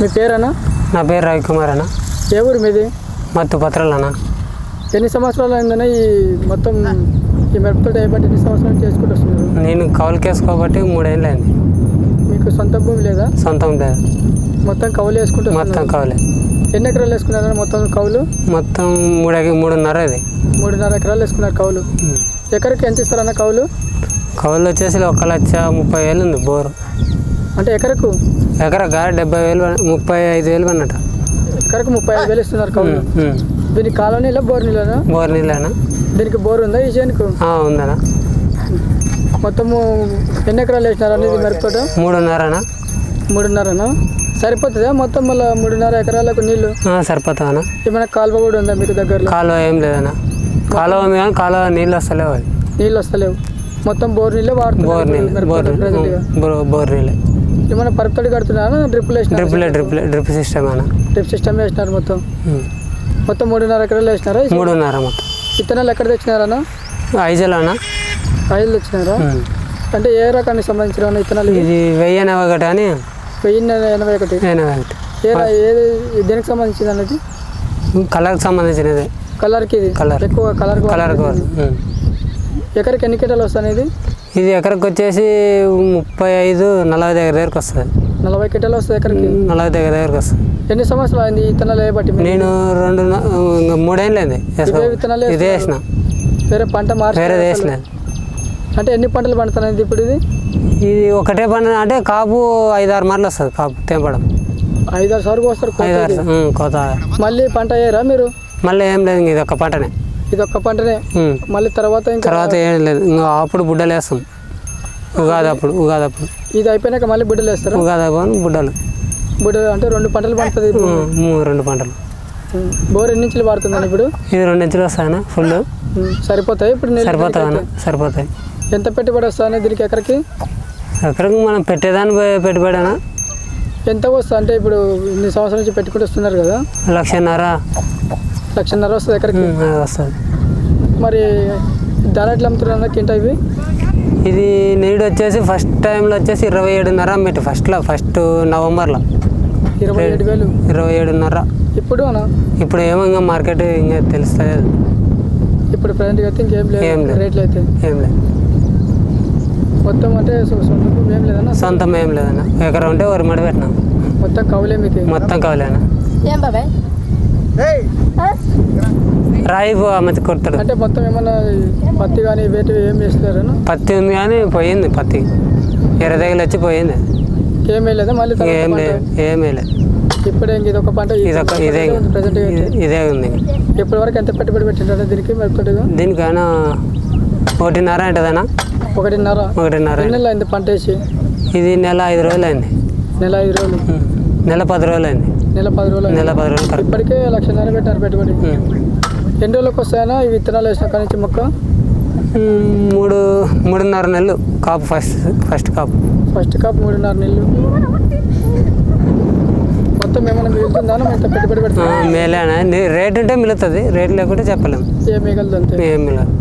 మీ పేరేనా నా పేరు రవికుమార్ అన్న. ఏ ఊరు మీది? మత్తు పత్రాలన్న ఎన్ని సంవత్సరాలు అయిందనే ఈ మొత్తం ఈ మిరపతోట ఏపట్టి ఎన్ని సంవత్సరాలు చేసుకుంటూ వస్తున్నారు? నేను కౌలు కేసుకోబట్టి మూడేళ్ళు అయింది. మీకు సొంత భూమి లేదా? సొంతం లేదు మొత్తం కౌలు వేసుకుంటూ మొత్తం వస్తున్నారు. కౌలే. ఎన్ని ఎకరాలు వేసుకున్నారని మొత్తం కౌలు? మొత్తం మూడు మూడున్నర ఇది. మూడున్నర ఎకరాలు వేసుకున్నారు కౌలు. ఉమ్. ఎకరికి ఎంత ఇస్తారన్న కౌలు? కౌలు వచ్చేసి ఒక లక్ష ముప్పై వేలు ఉంది బోరు. అంటే ఎకరకు? ఎకరగా డెబ్బై వేలు ముప్పై ఐదు వేలు అన్నట ఎకరకు ముప్పై ఐదు వేలు ఇస్తున్నారు కౌలు. దీనికి కాలువ నీళ్ళ బోర్ నీళ్ళనా? బోర్ నీళ్ళనా? దీనికి బోర్ ఉందా ఈ చేనుకు? ఉందనా మొత్తము ఎన్ని ఎకరాలు వేసినారు అనేది మిరపతోట మూడున్నరనా? మూడున్నరనా? సరిపోతుందా మొత్తం మళ్ళీ మూడున్నర ఎకరాలకు నీళ్ళు సరిపోతావనా ఏమైనా కాలువ కూడా ఉందా మీకు దగ్గరలో? కాలువ ఏం లేదన్నా. కాలువ కానీ కాలువ నీళ్ళు వస్తలేవు నీళ్ళు వస్తలేవు మొత్తం బోర్ నీళ్ళే వాడుతున్నారు నీళ్ళు. బోర్ బోర్ బోర్ నీళ్ళే. ఏమైనా పరుపుతోటి కడుతున్నారా? డ్రిప్పులు వేసినారు డ్రిప్లే డ్రిప్లే డ్రిప్ సిస్టమ్ అన్న. డ్రిప్ సిస్టమ్ వేసినారు మొత్తం. మొత్తం మూడున్నర ఎకరాలు వేసినారా? మూడున్నర మొత్తం. విత్తనాలు ఎక్కడ తెచ్చినారన్నా ఐజలోనా ఐదు తెచ్చినారా. అంటే ఏ రకానికి సంబంధించిన విత్తనాలు? ఇది వెయ్యి ఎనభై ఒకటి అని. వెయ్యి ఎనభై ఒకటి. ఎనభై ఒకటి. ఏది దేనికి సంబంధించింది అనేది కలర్కి సంబంధించినది. కలర్కి ఇది? కలర్. ఎక్కువ కలర్ కలర్. ఎకరికి ఎన్ని కింటాలు వస్తాయి ఇది ఇది ఎకరకు వచ్చేసి ముప్పై ఐదు నలభై దగ్గర దగ్గరకు వస్తుంది. నలభై కింటాలు వస్తుంది ఎకరికి నలభై దగ్గర దగ్గరకు వస్తుంది. ఎన్ని సంవత్సరాలు అయింది విత్తనాలు ఏ బట్టి? నేను రెండు న- ఇంకా మూడేళ్ళు అయింది. వేసుకో. ఇవే విత్తనాలే ఇదే వేసిన. వేరే పంట మార్చి వేరేది వేసిన. అంటే ఎన్ని పంటలు పండుతున్నాయి ఇప్పుడు ఇది? ఇది ఒకటే పని అంటే కాపు ఐదు ఆరు మార్లు వస్తుంది కాపు తెంపడం. ఐదారు సార్లు వస్తారు ఐదు ఆరు ఉమ్, కోత. మళ్ళీ పంట అయ్యారా మీరు? మళ్ళీ ఏం లేదు ఇది ఒక పంటనే. ఇది ఒక్క పంటనే. మళ్ళీ తర్వాత ఇంకా తర్వాత ఏం లేదు. ఇంకా అప్పుడు బుడ్డలు వేస్తాం. ఉగాది అప్పుడు ఉగాది అప్పుడు. ఇది అయిపోయినాక మళ్ళీ బుడ్డలు వేస్తారా? ఉగాది అప్పుడు బుడ్డలు. బుడ్డ అంటే రెండు పంటలు పండుతుంది రెండు పంటలు. బోర్ ఎన్ని ఇంచులు పడుతుందని ఇప్పుడు? ఇది రెండు ఇంచులు వస్తాయనా ఫుల్. సరిపోతాయి ఇప్పుడు నీళ్ళు సరిపోతాయనా సరిపోతాయి. ఎంత పెట్టుబడి వస్తుంది దీనికి ఎకరికి? ఎక్కడికి మనం పెట్టేదాన్ని పోయి పెట్టుబడినా ఎంత వస్తుంది అంటే ఇప్పుడు ఇన్ని సంవత్సరాల నుంచి పెట్టుకుంటూ వస్తున్నారు కదా. లక్షన్నర. లక్షన్నర వస్తుంది అది వస్తుంది. మరి ధర ఎట్లా అమ్ముతున్నారు కింట ఇవి ఇది నీడు వచ్చేసి ఫస్ట్ టైంలో వచ్చేసి ఇరవై ఏడున్నర అమ్మేటి ఫస్ట్లో ఫస్ట్ నవంబర్లో. ఇరవై ఏడు వేలు. ఇరవై ఏడున్నర. ఇప్పుడు ఇప్పుడు ఏమో ఇంకా మార్కెట్ ఇంకా తెలుస్తలేదు. ఇప్పుడు ప్రజెంట్గా అయితే ఇంకేం ఏం లేదు. రేట్లు అయితే. ఏం లేదు. మొత్తం అంటే సొంత ఏం లేదన్నా? సొంతం ఏం లేదన్న. ఎకరం ఉంటే వరి మడి పెట్టినాం. మొత్తం కవులే మీకు. మొత్తం కావాలేనా ఏం బాబాయ్? రాయి మతి కొడతాడు. అంటే మొత్తం ఏమన్నా పత్తి కానీ వేటివి ఏం చేస్తున్నారన్నా పత్తి ఉంది కానీ పోయింది పత్తి. ఎర్రదగిలి వచ్చి పోయింది. ఏం వేయలేదా మళ్ళీ ఏం? లేదు ఏమీ లేదు ఇప్పుడే ఇది ఒక పంట ఇదొక ఇదే ప్రజెంట్ ఇదే- ఉంది. ఇప్పటి వరకు ఎంత పెట్టుబడి పెట్టింటారు దీనికి మిరపతోటిగా దీనికైనా ఒకటిన్నర ఉంటుందనా ఒకటిన్నర. ఒకటిన్నర. నెలలు అయింది పంట వేసి? ఇది నెల ఐదు రోజులు అయింది. నెల ఐదు రోజులు. నెల పది రోజులు అయింది. నెల పది రోజులు. నెల పది రోజులు కరెక్ట్. ఇప్పటికే లక్షన్నర పెట్టారు పెట్టుబడి. ఎన్ని రోజులకు వస్తాయన్నా ఈ విత్తనాలు వేసిన కాడి నుంచి మొక్క? మూడు మూడున్నర నెలలు కాపు ఫస్ట్ ఫస్ట్ కాపు. ఫస్ట్ కాప్ మూడున్నర నెలలు. మొత్తం ఏమైనా మిగులుతుందా ఎంత పెట్టుబడి పెడతా మేలేనా రేట్ ఉంటే మిగులుతుంది. రేట్ లేకుంటే చెప్పలేము ఏ మిగలదు ఏం మిగలదు.